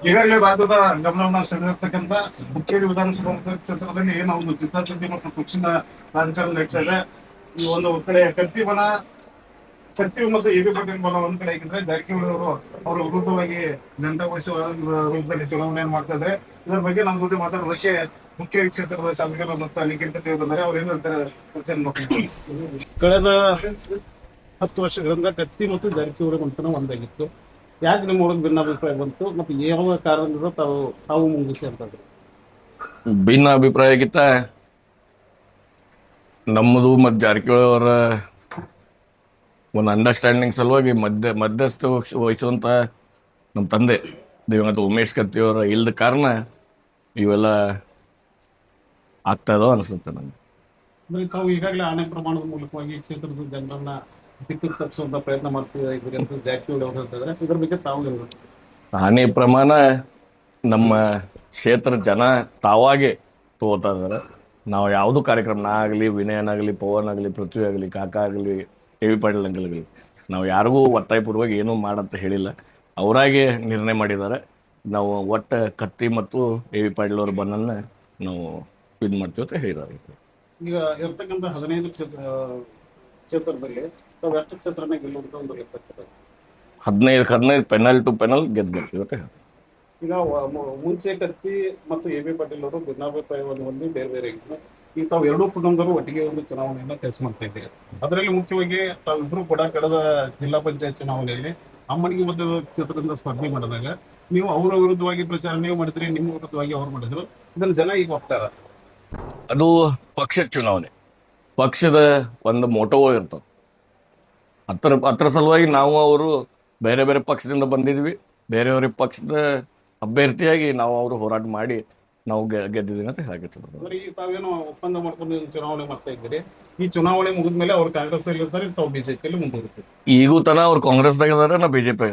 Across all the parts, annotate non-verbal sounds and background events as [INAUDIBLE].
ಈಗಾಗಲೇ ರಾಜ್ಯದ ಗಮನವನ್ನು ಸೆಳೆದಿರ್ತಕ್ಕಂಥ ಮುಖ್ಯ ವಿಧಾನಸಭಾ ಕ್ಷೇತ್ರದಲ್ಲಿ ಏನು ಒಂದು ಜಿದ್ದಾಜಿದ್ದಿ ಮತ್ತು ಪಕ್ಷದ ರಾಜಕಾರಣ ನಡೀತಾ ಇದೆ. ಈ ಒಂದು ಕಡೆ ಕತ್ತಿ ಬಣ ಕತ್ತಿ ಮತ್ತು ಎಬಿ ಪಾಟೀಲ್ ಬಣ ಒಂದ್ ಕಡೆ ಆಗಿದ್ರೆ ಜಾರಕಿಹೊಳಿ ಅವರು ಅವರು ವಿರುದ್ಧವಾಗಿ ದಂಡ ವಹಿಸುವ ರೂಪದಲ್ಲಿ ಚುನಾವಣೆಯನ್ನು ಮಾಡ್ತಾ ಇದ್ದಾರೆ ಇದರ ಬಗ್ಗೆ ನಮ್ಮ ಜೊತೆ ಮಾತಾಡೋದಕ್ಕೆ ಮುಖ್ಯ ಕ್ಷೇತ್ರದ ಶಾಸಕರು ಮತ್ತು ನಿಖಿಲ್ ಇದ್ದಾರೆ ಅವ್ರು ಏನು ಹೇಳ್ತಾರೆ ಕಳೆದ ಹತ್ತು ವರ್ಷಗಳಿಂದ ಕತ್ತಿ ಮತ್ತು ಜಾರಕಿಹೊಳಿ ಮಂತನ ಒಂದಾಗಿತ್ತು. ಯಾಕೆ ನಿಮ್ಮ ಒಳಗೆ ಭಿನ್ನಾಭಿಪ್ರಾಯ ಬಂತು? ಮತ್ತೆ ಯಾವ ಕಾರಣದಿಂದ ತಾವು ತಾವು ಮುಂದಿಸಿ ಅಂತಂದ್ರೆ ಭಿನ್ನ ಅಭಿಪ್ರಾಯಕ್ಕಿಂತ ನಮ್ಮದು ಮತ್ತು ಜಾರಕಿಹೊಳಿ ಅವರ ಒಂದು ಅಂಡರ್ಸ್ಟ್ಯಾಂಡಿಂಗ್ ಸಲುವಾಗಿ ಮಧ್ಯ ಮಧ್ಯಸ್ಥ ವಹಿಸುವಂಥ ವಹಿಸುವಂತ ನಮ್ಮ ತಂದೆ ದಿವಂಗತ ಉಮೇಶ್ ಕತ್ತಿಯವರ ಇಲ್ಲದ ಕಾರಣ ಇವೆಲ್ಲ ಆಗ್ತಾ ಇದಾವ ಅನಿಸುತ್ತೆ ನನಗೆ ತಾವು ಈಗಾಗಲೇ ಆನೆ ಪ್ರಮಾಣದ ಮೂಲಕವಾಗಿ ಕ್ಷೇತ್ರದ ಜನರನ್ನ ದಿಕ್ಕು ತಪ್ಪಿಸುವಂತ ಪ್ರಯತ್ನ ಮಾಡ್ತೀವಿ ಇದ್ದೀರಿ ಅಂತ ಜಾರಕಿಹೊಳಿ ಅವರು ಹೇಳ್ತಿದ್ರೆ ಇದ್ರ ಬಗ್ಗೆ ತಾವು? ಹಾನಿ ಪ್ರಮಾಣ ನಮ್ಮ ಕ್ಷೇತ್ರ ಜನ ತಾವಾಗೆ ತಗೋತಾ ಇದಾರೆ ನಾವು ಯಾವುದು ಕಾರ್ಯಕ್ರಮ ನಾ ಆಗಲಿ ವಿನಯನಾಗಲಿ ಪವನ್ ಆಗಲಿ ಪೃಥ್ವಿ ಆಗಲಿ ಕಾಕ ಆಗಲಿ ಟಿ ವಿ ಪಾಟೀಲ್ ಆಗಲಿ ನಾವು ಯಾರಿಗೂ ಒತ್ತಾಯಪೂರ್ವಕ ಏನೂ ಮಾಡಂತ ಹೇಳಿಲ್ಲ. ಅವರಾಗೆ ನಿರ್ಣಯ ಮಾಡಿದ್ದಾರೆ. ನಾವು ಒಟ್ಟ ಕತ್ತಿ ಮತ್ತು ಎ ವಿ ಪಾಟೀಲ್ ಅವ್ರ ಬನ್ನನ್ನು ನಾವು ಇದು ಮಾಡ್ತೀವಿ ಅಂತ ಹೇಳಿದ್ದಾರೆ. ಈಗ ಇರ್ತಕ್ಕಂಥ ಹದಿನೈದು ಕ್ಷೇತ್ರ ಕ್ಷೇತ್ರದಲ್ಲಿ ತಾವು ಎಷ್ಟು ಕ್ಷೇತ್ರನೇ ಗೆಲ್ಲೋದಕ್ಕೆ ಒಂದು ಲೆಕ್ಕಾಚಾರ ಹದಿನೈದು ಹದಿನೈದು ಪೆನಲ್ ಟು ಪೆನಲ್ ಗೆದ್ದು ಬರ್ತೀವಿ ಅಂತ ಈಗ ವ- ಮುಂಚೆ ಕತ್ತಿ ಮತ್ತು ಎ ಬಿ ಪಾಟೀಲ್ ಅವರು ಭಿನ್ನಾಭಿಪ್ರಾಯವನ್ನು ಹೊಂದಿ ಬೇರೆ ಬೇರೆ ಇದ್ರು. ಈಗ ತಾವು ಎರಡೂ ಕುಟುಂಬದವರು ಒಟ್ಟಿಗೆ ಒಂದು ಚುನಾವಣೆಯನ್ನ ಕೆಲಸ ಮಾಡ್ತಾ ಇದ್ದೀರಿ. ಅದರಲ್ಲಿ ಮುಖ್ಯವಾಗಿ ತಾವಿಬ್ರು ಕೂಡ ಕಳೆದ ಜಿಲ್ಲಾ ಪಂಚಾಯತ್ ಚುನಾವಣೆಯಲ್ಲಿ ಅಮ್ಮನಿಗೆ ಮತ್ತು ಕ್ಷೇತ್ರದಿಂದ ಸ್ಪರ್ಧೆ ಮಾಡಿದಾಗ ನೀವು ಅವರ ವಿರುದ್ಧವಾಗಿ ಪ್ರಚಾರ ನೀವು ಮಾಡಿದ್ರಿ ನಿಮ್ಮ ವಿರುದ್ಧವಾಗಿ ಅವ್ರು ಮಾಡಿದ್ರು. ಇದನ್ನ ಜನ ಈಗ ಹೋಗ್ತಾರ ಅದು ಪಕ್ಷ ಚುನಾವಣೆ. ಪಕ್ಷದ ಒಂದು ಮೋಟೋ ಇರ್ತದೆ. ಅದ್ರ ಅದ್ರ ಸಲುವಾಗಿ ನಾವು ಅವರು ಬೇರೆ ಬೇರೆ ಪಕ್ಷದಿಂದ ಬಂದಿದ್ವಿ. ಬೇರೆಯವ್ರ ಪಕ್ಷದ ಅಭ್ಯರ್ಥಿಯಾಗಿ ನಾವು ಅವರು ಹೋರಾಟ ಮಾಡಿ ನಾವು ಗೆದ್ದಿದ್ವಿ ಗೆದ್ದಿದ್ದೀವಿ ಅಂತ ಈಗ ತಾವೇನೋ ಒಪ್ಪಂದ ಮಾಡ್ಕೊಂಡು ಚುನಾವಣೆ ಮಾಡ್ತಾ ಇದ್ದೀರಿ. ಈ ಚುನಾವಣೆ ಮುಗಿದ್ಮೇಲೆ ಅವ್ರು ಕಾಂಗ್ರೆಸ್ ಅಲ್ಲಿ ಇರ್ತಾರೆ ತಾವು ಬಿಜೆಪಿಯಲ್ಲಿ ಮುಂದುವರಿತೀರಿ. ಈಗೂ ತನ ಅವ್ರು ಕಾಂಗ್ರೆಸ್ದಾಗ ಇದಾರೆ ನಾ ಬಿಜೆಪಿ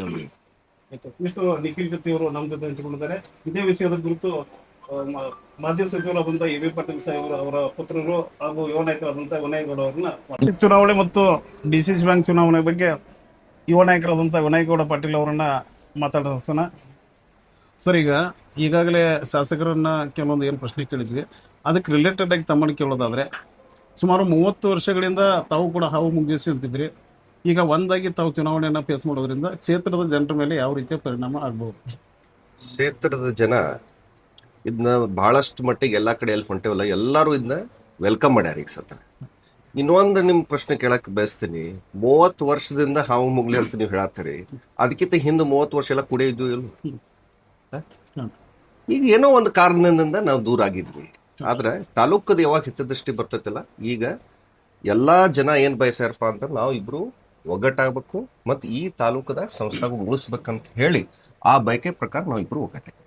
ಇಷ್ಟು ನಿಖಿಲ್ ಗತ್ತಿ ಅವರು ನಮ್ಮ ಜೊತೆ ಹಂಚಿಕೊಂಡಿದ್ದಾರೆ. ಇದೇ ವಿಷಯದ ಕುರಿತು ಮ- ಮಾಜಿ ಸಚಿವರಾದಂತ ಎ ಬಿ ಪಾಟೀಲ್ ಸಾಹೇಬರು ಅವರ ಪುತ್ರರು ಹಾಗೂ ಯುವ ನಾಯಕರಾದಂತ ವಿನಯಗೌಡ ಅವರನ್ನ ಚುನಾವಣೆ ಮತ್ತು ಡಿ ಸಿ ಸಿ ಬ್ಯಾಂಕ್ ಚುನಾವಣೆ ಬಗ್ಗೆ ಯುವ ನಾಯಕರಾದಂತ ವಿನಯಗೌಡ ಪಾಟೀಲ್ ಅವರನ್ನ ಮಾತಾಡೋಣ ಸರ್. ಈಗ ಈಗಾಗಲೇ ಶಾಸಕರನ್ನ ಕೆಲವೊಂದು ಏನು ಪ್ರಶ್ನೆ ಕೇಳಿದ್ವಿ. ಅದಕ್ಕೆ ರಿಲೇಟೆಡ್ ಆಗಿ ತಮ್ಮನ್ನು ಕೇಳೋದಾದ್ರೆ ಸುಮಾರು ಮೂವತ್ತು ವರ್ಷಗಳಿಂದ ತಾವು ಕೂಡ ಹಾವು ಮುಗಿಸಿ ಅಂತಿದ್ರಿ ಈಗ ಒಂದಾಗಿ ತಾವು ಚುನಾವಣೆಯನ್ನ ಫೇಸ್ ಮಾಡೋದ್ರಿಂದ ಕ್ಷೇತ್ರದ ಜನರ ಮೇಲೆ ಯಾವ ರೀತಿಯ ಪರಿಣಾಮ ಆಗ್ಬಹುದು ಕ್ಷೇತ್ರದ ಜನ ಇದನ್ನ ಬಹಳಷ್ಟು ಮಟ್ಟಿಗೆ ಎಲ್ಲಾ ಕಡೆ ಎಲ್ಲಿ ಹೊಂಟೇವಲ್ಲ, ಎಲ್ಲರೂ ಇದನ್ನ ವೆಲ್ಕಮ್ ಮಾಡ್ಯಾರ ಈಗ ಸತ ಇನ್ನೊಂದು ನಿಮ್ ಪ್ರಶ್ನೆ ಕೇಳಕ್ ಬಯಸ್ತೀನಿ. ಮೂವತ್ತು ವರ್ಷದಿಂದ ಹಾವು ಮುಗ್ಲಿ ಹೇಳ್ತೀನಿ ನೀವು ಹೇಳತ್ತೀರಿ. ಅದಕ್ಕಿಂತ ಹಿಂದೆ ಮೂವತ್ತು ವರ್ಷ ಎಲ್ಲ ಕುಡಿಯ ಇದ್ದು ಇಲ್ಲ ಈಗ ಏನೋ ಒಂದು ಕಾರಣದಿಂದ ನಾವು ದೂರ ಆಗಿದ್ವಿ. ಆದ್ರೆ ತಾಲೂಕದ ಯಾವಾಗ ಹಿತದೃಷ್ಟಿ ಬರ್ತೈತಲ್ಲ, ಈಗ ಎಲ್ಲಾ ಜನ ಏನ್ ಬಯಸ್ಯಾರಪ್ಪ ಅಂತ ನಾವು ಇಬ್ರು ಒಗ್ಗಟ್ಟಾಗಬೇಕು ಮತ್ತು ಈ ತಾಲೂಕದ ಸಂಸ್ಥೆಗಳು ಉಳಿಸ್ಬೇಕಂತ ಹೇಳಿ ಆ ಬಯಕೆ ಪ್ರಕಾರ ನಾವಿಬ್ರು ಒಗ್ಗಟ್ಟಾಗಿ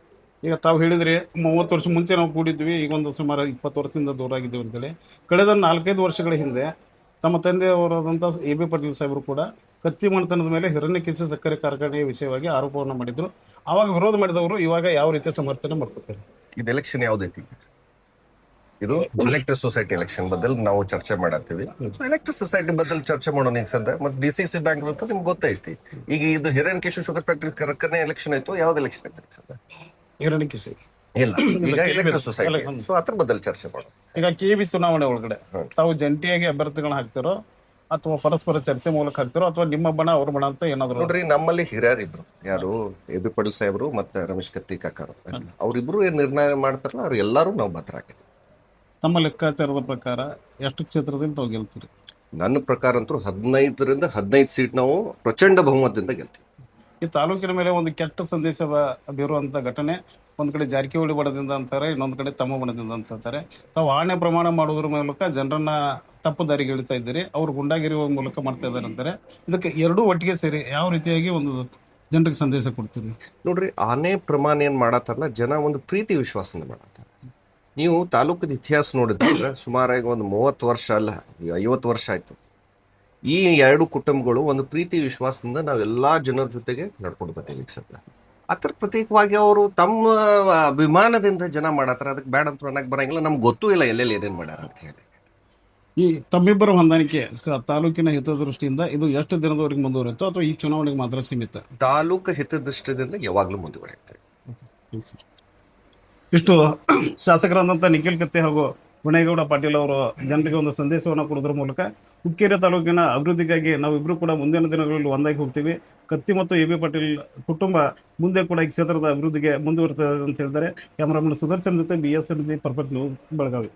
ಈಗ ತಾವು ಹೇಳಿದ್ರೆ ಮೂವತ್ತು ವರ್ಷ ಮುಂಚೆ ನಾವು ಕೂಡಿದ್ವಿ ಈಗ ಒಂದು ಸುಮಾರು ಇಪ್ಪತ್ತು ವರ್ಷದಿಂದ ದೂರ ಆಗಿದ್ದೀವಿ ಅಂತೇಳಿ. ಕಳೆದ ನಾಲ್ಕೈದು ವರ್ಷಗಳ ಹಿಂದೆ ತಮ್ಮ ತಂದೆಯವರಾದಂಥ ಎ ಬಿ ಪಾಟೀಲ್ ಸಾಹೇಬರು ಕೂಡ ಕತ್ತಿ ಮಣತನದ ಮೇಲೆ ಹಿರಣ್ಯಕೇಶ ಸಕ್ಕರೆ ಕಾರ್ಖಾನೆಯ ವಿಷಯವಾಗಿ ಆರೋಪವನ್ನು ಮಾಡಿದ್ರು. ಆವಾಗ ವಿರೋಧ ಮಾಡಿದವರು ಇವಾಗ ಯಾವ ರೀತಿಯ ಸಮರ್ಥನೆ ಮಾಡ್ಕೊತಾರೆ? ಇದು ಎಲೆಕ್ಷನ್ ಯಾವ್ದೈತಿ? ಇದು ಎಲೆಕ್ಟ್ರಿಕ್ ಸೊಸೈಟಿ ಎಲೆಕ್ಷನ್ ಬದಲ್ ನಾವು ಚರ್ಚೆ ಮಾಡತ್ತೀವಿ. ಎಲೆಕ್ಟ್ರಿಕ್ ಸೊಸೈಟಿ ಬದಲ್ ಚರ್ಚೆ ಮಾಡೋಣ ಈಗ ಸದ್ಯ. ಮತ್ತೆ ಡಿ ಸಿ ಸಿ ಬ್ಯಾಂಕ್ ಅಂತ ನಿಮ್ಗೆ ಗೊತ್ತೈತಿ. ಈಗ ಇದು ಹಿರಣ್ಯಕೇಶ ಶುಗರ್ ಫ್ಯಾಕ್ಟರಿ ಕರ್ಕನೆ ಎಲೆಕ್ಷನ್ ಆಯ್ತು ಯಾವ್ದು ಎಲೆಕ್ಷನ್ ಆಯ್ತು ಸದ್ಯ? ಹಿರಣ್ಯಕೇಶ [CLEARS THROAT] ಇಲ್ಲ. ಈಗ ಎಲೆಕ್ಟ್ರಿಕ್ ಸೊಸೈಟಿ ಸೊ ಅದ್ರ ಬದಲು ಚರ್ಚೆ ಮಾಡೋಣ. ಈಗ ಕೆ ಬಿ ಚುನಾವಣೆ ಒಳಗಡೆ. ತಾವು ಜಂಟಿಯಾಗಿ ಅಭ್ಯರ್ಥಿಗಳನ್ನ ಹಾಕ್ತಿರೋ ಅಥವಾ ಪರಸ್ಪರ ಚರ್ಚೆ ಮೂಲಕ ಹಾಕ್ತಿರೋ ಅಥವಾ ನಿಮ್ಮ ಬಣ ಅವ್ರ ಬಣ ಅಂತ ಏನಾದ್ರು? ನೋಡ್ರಿ ನಮ್ಮಲ್ಲಿ ಹಿರಿಯರ್ ಇದ್ರು ಯಾರು? ಎ ಬಿ ಪಾಟೀಲ್ ಸಾಹೇಬರು ಮತ್ತೆ ರಮೇಶ್ ಕತ್ತಿ ಕಾಕಾರ ಅವ್ರಿಬ್ರು ಏನ್ ನಿರ್ಣಯ ಮಾಡ್ತಾರಲ್ಲ ಅವ್ರ ಎಲ್ಲಾರು ನಾವು ಬದ್ರಾಗಿದ್ವಿ ತಮ್ಮ ಲೆಕ್ಕಾಚಾರದ ಪ್ರಕಾರ ಎಷ್ಟು ಕ್ಷೇತ್ರದಿಂದ ತಾವು ಗೆಲ್ತೀರಿ? ನನ್ನ ಪ್ರಕಾರ ಅಂತೂ ಹದಿನೈದರಿಂದ ಹದಿನೈದು ಸೀಟ್ ನಾವು ಪ್ರಚಂಡ ಬಹುಮತದಿಂದ ಗೆಲ್ತೀವಿ. ಈ ತಾಲೂಕಿನ ಮೇಲೆ ಒಂದು ಕೆಟ್ಟ ಸಂದೇಶ ಬೀರುವಂಥ ಘಟನೆ, ಒಂದು ಕಡೆ ಜಾರಕಿಹೊಳಿ ಬಡದಿಂದ ಅಂತಾರೆ, ಇನ್ನೊಂದು ಕಡೆ ತಮ್ಮ ಬಣದಿಂದ ಅಂತ ಹೇಳ್ತಾರೆ. ತಾವು ಆಣೆ ಪ್ರಮಾಣ ಮಾಡುವುದರ ಮೂಲಕ ಜನರನ್ನ ತಪ್ಪು ದಾರಿಗೆ ಇಳಿತಾ ಇದ್ದೀರಿ, ಅವ್ರು ಗುಂಡಾಗಿರಿ ಮೂಲಕ ಮಾಡ್ತಾ ಇದ್ದಾರೆ ಅಂತಾರೆ. ಇದಕ್ಕೆ ಎರಡೂ ಒಟ್ಟಿಗೆ ಸೇರಿ ಯಾವ ರೀತಿಯಾಗಿ ಒಂದು ಜನರಿಗೆ ಸಂದೇಶ ಕೊಡ್ತೀರಿ? ನೋಡ್ರಿ ಆನೆ ಪ್ರಮಾಣ ಏನ್ ಮಾಡತ್ತಲ್ಲ ಜನ ಒಂದು ಪ್ರೀತಿ ವಿಶ್ವಾಸದಿಂದ ಮಾಡತ್ತಾರೆ. ನೀವು ತಾಲೂಕದ ಇತಿಹಾಸ ನೋಡಿದ್ರೆ, ಸುಮಾರಾಗಿ ಒಂದು ಮೂವತ್ತು ವರ್ಷ ಅಲ್ಲ, ಐವತ್ತು ವರ್ಷ ಆಯ್ತು. ಈ ಎರಡು ಕುಟುಂಬಗಳು ಒಂದು ಪ್ರೀತಿ ವಿಶ್ವಾಸದಿಂದ ನಾವು ಎಲ್ಲಾ ಜನರ ಜೊತೆಗೆ ನಡ್ಕೊಂಡು ಬರ್ತೀವಿ ಸದ್ಯ ಅದ್ರ ಪ್ರತ್ಯೇಕವಾಗಿ ಅವರು ತಮ್ಮ ಅಭಿಮಾನದಿಂದ ಜನ ಮಾಡತ್ತಾರ ಅದಕ್ಕೆ ಬೇಡ ಅಂತ ಅನ್ನಕ್ ಬರಂಗಿಲ್ಲ. ನಮ್ಗೆ ಗೊತ್ತೂ ಇಲ್ಲ ಎಲ್ಲೆಲ್ಲಿ ಏನೇನ್ ಮಾಡ್ಯಾರ ಅಂತ ಹೇಳಿ. ಈ ತಮ್ಮಿಬ್ಬರ ಹೊಂದಾಣಿಕೆ ತಾಲೂಕಿನ ಹಿತದೃಷ್ಟಿಯಿಂದ ಇದು ಎಷ್ಟು ದಿನದವರೆಗೆ ಮುಂದುವರಿಯುತ್ತೋ ಅಥವಾ ಈ ಚುನಾವಣೆಗೆ ಮಾತ್ರ ಸೀಮಿತ? ತಾಲೂಕು ಹಿತದೃಷ್ಟಿಯಿಂದ ಯಾವಾಗಲೂ ಮುಂದುವರಿಯುತ್ತೆ. ಇಷ್ಟು ಶಾಸಕರಾದಂಥ ನಿಖಿಲ್ ಕತ್ತೆ ಹಾಗೂ ಗುಣೇಗೌಡ ಪಾಟೀಲ್ ಅವರು ಜನರಿಗೆ ಒಂದು ಸಂದೇಶವನ್ನು ಕೊಡೋದ್ರ ಮೂಲಕ ಹುಕ್ಕೇರಿ ತಾಲೂಕಿನ ಅಭಿವೃದ್ಧಿಗಾಗಿ ನಾವಿಬ್ಬರು ಕೂಡ ಮುಂದಿನ ದಿನಗಳಲ್ಲಿ ಒಂದಾಗಿ ಹೋಗ್ತೀವಿ. ಕತ್ತಿ ಮತ್ತು ಎ ಬಿ ಪಾಟೀಲ್ ಕುಟುಂಬ ಮುಂದೆ ಕೂಡ ಈ ಕ್ಷೇತ್ರದ ಅಭಿವೃದ್ಧಿಗೆ ಮುಂದುವರಿತದೆ ಅಂತ ಹೇಳಿದ್ದಾರೆ. ಕ್ಯಾಮರಾಮನ್ ಸುದರ್ಶನ್ ಜೊತೆ B S N perfect Belagavi.